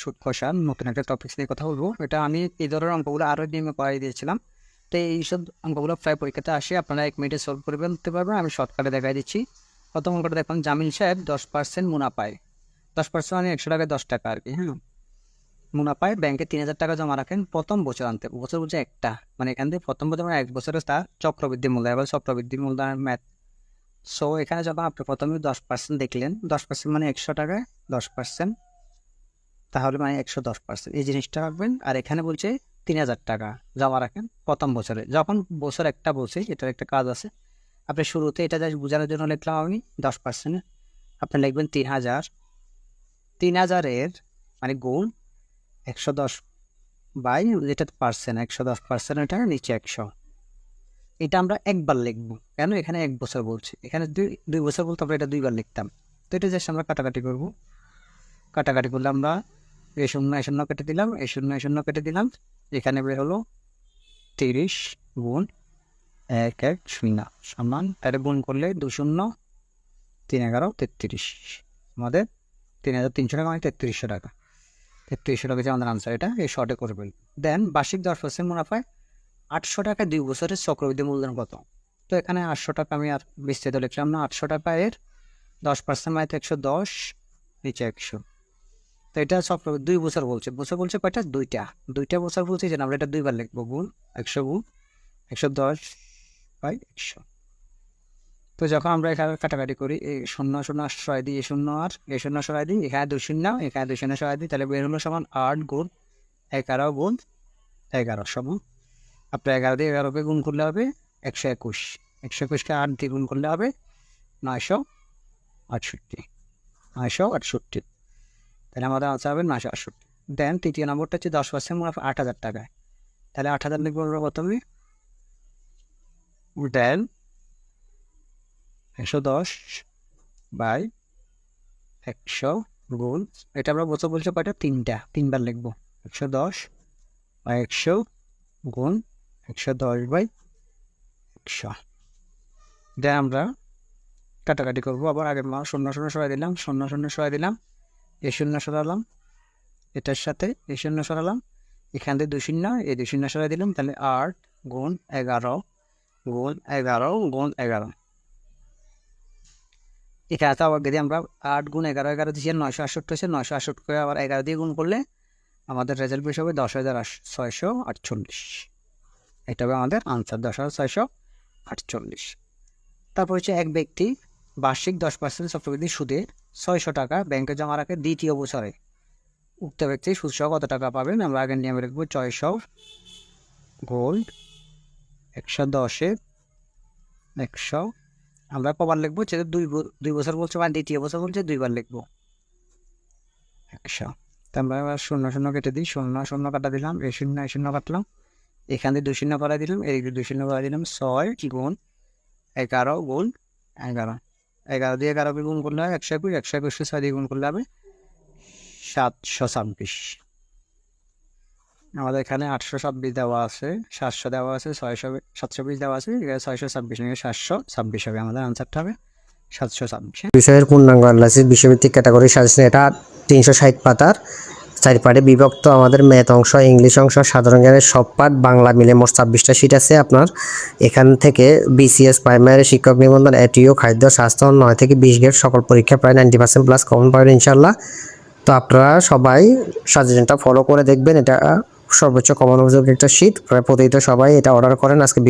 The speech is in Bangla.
সুদ খসার নতুন একটা টপিক্স নিয়ে কথা বলব। এটা আমি এই ধরনের অঙ্কগুলো আরও নিয়মে করাই দিয়েছিলাম। তো এইসব অঙ্কগুলো প্রায় পরীক্ষাতে আসে, আপনারা এক মিনিটে সলভ করে ফেলতে পারবেন। আমি শর্টকাটে দেখাই দিচ্ছি। প্রথম অঙ্কটা দেখুন, জামিল সাহেব দশ পার্সেন্ট মুনাফায় দশ পার্সেন্ট মানে একশো টাকায় দশ টাকা আর কি হ্যাঁ মুনাফায় ব্যাংকে তিন হাজার টাকা জমা রাখেন, প্রথম বছর আনতে। বছর বলছে একটা মানে এখান থেকে প্রথম বছর মানে এক বছরে তার চক্রবৃদ্ধি মূল্যায়ন এবার চক্রবৃদ্ধি মূল্যায়ন ম্যাথ সো এখানে যখন আপনি প্রথমে দশ পার্সেন্ট দেখলেন, দশ পার্সেন্ট মানে একশো টাকায় দশ পার্সেন্ট তাহলে মানে একশো দশ পার্সেন্ট এই জিনিসটা রাখবেন, আর এখানে বলছে তিন হাজার টাকা। জমা রাখেন প্রথম বছরে। যখন বছর একটা বলছে, এটার একটা কাজ আছে। আপনি শুরুতে এটা জাস্ট বোঝানোর জন্য লিখলাম আমি, দশ পার্সেন্ট আপনি লিখবেন তিন হাজার। তিন হাজারের মানে গুণ একশো দশ বাই যেটা পার্সেন্ট একশো দশ পার্সেন্ট এটা নিচে একশো। এটা আমরা একবার লিখব। কেন? এখানে এক বছর বলছি। এখানে দুই দুই বছর বলতে আমরা এটা দুইবার লিখতাম। তো এটা জাস্ট আমরা কাটাকাটি করব। কাটাকাটি করলে আমরা এ শূন্য এ শূন্য কেটে দিলাম এ শূন্য এ শূন্য কেটে দিলাম। এখানে বের হলো তিরিশ গুণ এক এক শূন্য সমান এটা গুণ করলে দু শূন্য, তিন এগারো, তেত্রিশ। আমাদের তিন হাজার তিনশো টাকা মানে তেত্রিশশো টাকা। তেত্রিশশো টাকা যে আমাদের আনসার এটা এই শর্টে করে ফেলি দেন বার্ষিক দশ পার্সেন্ট মুনাফায় আটশো টাকা দুই বছরের চক্রবৃদ্ধি মূলধন কত? তো এখানে আটশো টাকা আমি আর বিস্তারিত লিখলাম না, আটশো টাকা এর দশ পার্সেন্ট মানে একশো দশ, নিচে একশো। তো এটা সব দুই বছর বলছে। বছর বলছে কয়টা? দুইটা। দুইটা বছর বলছে যে আমরা এটা দুইবার লিখব। গুণ একশো গুণ একশো দশ বাই একশো। তো যখন আমরা এখানে কাটাকাটি করি, এই শূন্য শূন্য সরাই দিই এই শূন্য আট, এই শূন্য সরাই দিই এখানে দুই শূন্য, এখানে দুই শূন্য সরাই দিই তাহলে বের হলো সমান আট গুণ এগারো গুণ এগারো সমান। আপনার এগারো দিয়ে এগারোকে গুণ করলে হবে একশো একুশ। একশো একুশকে আট দিয়ে গুণ করলে হবে নয়শো আটষট্টি। নয়শো আটষট্টি। তাহলে আমাদের আনসার হবে নয়শো আটষট্টি। দেন তৃতীয় নম্বরটা হচ্ছে দশ পার্সেন্ট মুনাফা, আট হাজার টাকায় তাহলে আট হাজার লিখব আমরা প্রথমে। দেন একশো দশ বাই একশো গুণ, এটা আমরা বছর বলছে কয়টা? তিনটা, তিনবার লিখব। একশো দশ বাই একশো গুণ, একশো দশ বাই একশো। দেন আমরা কাটাকাটি করব। আবার আগের মা শূন্য শূন্য সরাই দিলাম, শূন্য শূন্য সরাই দিলাম। এ শূন্য সরালাম। এটার সাথে এ শূন্য সরালাম। এখান থেকে দুই শূন্য, এই দুই শূন্য সরাই দিলাম। তাহলে আট গুণ এগারো গুণ এগারো গুণ এগারো। এখানে তো আবার যদি আমরা আট গুণ এগারো এগারো দিয়ে নয়শো আটষট্টি হচ্ছে নয়শো আটষট্টি করে আবার এগারো দিয়ে গুণ করলে আমাদের রেজাল্ট বেশ হবে দশ হাজার ছয়শো আটচল্লিশ। এটা হবে আমাদের আনসার দশ হাজার ছয়শো আটচল্লিশ। তারপর হচ্ছে এক ব্যক্তি বার্ষিক দশ পার্সেন্ট চক্রবৃদ্ধি সুদে ছয়শো টাকা ব্যাংকে জমা রাখে দ্বিতীয় বছরে। উক্ত ব্যক্তি সুদসহ কত টাকা পাবেন? আমরা আগের নিয়মে লিখব ছয়শো গোল্ড একশো দশে একশো। আমরা কবার লিখব যেহেতু দুই দুই বছর বলছে মানে দ্বিতীয় বছর বলছে, দুইবার লিখব। একশো। তো আমরা শূন্য শূন্য কেটে দিই, শূন্য শূন্য কাটা দিলাম এই শূন্য এই শূন্য কাটলাম। এখান থেকে দুই শূন্য করাই দিলাম, এই দুই শূন্য করাই দিলাম ছয় গুণ এগারো গুণ এগারো। এগারো দিয়ে এগারো গুণ করলে হয় একশো একুশ, একশো একুশকে ছয় দিয়ে গুণ করলে হবে সাতশো ছাব্বিশ। আমাদের এখানে আটশো ছাব্বিশ দেওয়া আছে, সাতশো দেওয়া আছে, ছয়শো, সাতশো বিশ দেওয়া আছে ছয়শো ছাব্বিশ নিয়ে সাতশো ছাব্বিশ হবে, আমাদের আনসারটা হবে সাতশো ছাব্বিশ। বিষয়ের পূর্ণাঙ্গ আল্লাহ বিষয়ভিত্তিক ক্যাটাগরি সাজেশন, এটা তিনশো ষাট পাতার। চার পার্টে বিভক্ত আমাদের ম্যাথ অংশ, ইংলিশ অংশ, সাধারণ জ্ঞানের সব পাঠ বাংলা মিলে মোট ছাব্বিশটা সিট আছে আপনার। এখান থেকে বিসিএস প্রাইমারি শিক্ষক নিবন্ধন এটিও খাদ্য, স্বাস্থ্য, নয় থেকে বিশ গেট সকল পরীক্ষা প্রায় নাইনটি পার্সেন্ট প্লাস কমন পাবেন ইনশাল্লাহ তো আপনারা সবাই সাজেশনটা ফলো করে দেখবেন, এটা সর্বোচ্চ কমন উপযোগী একটা শীট প্রতিটা সবাই এটা অর্ডার করেন, আজকে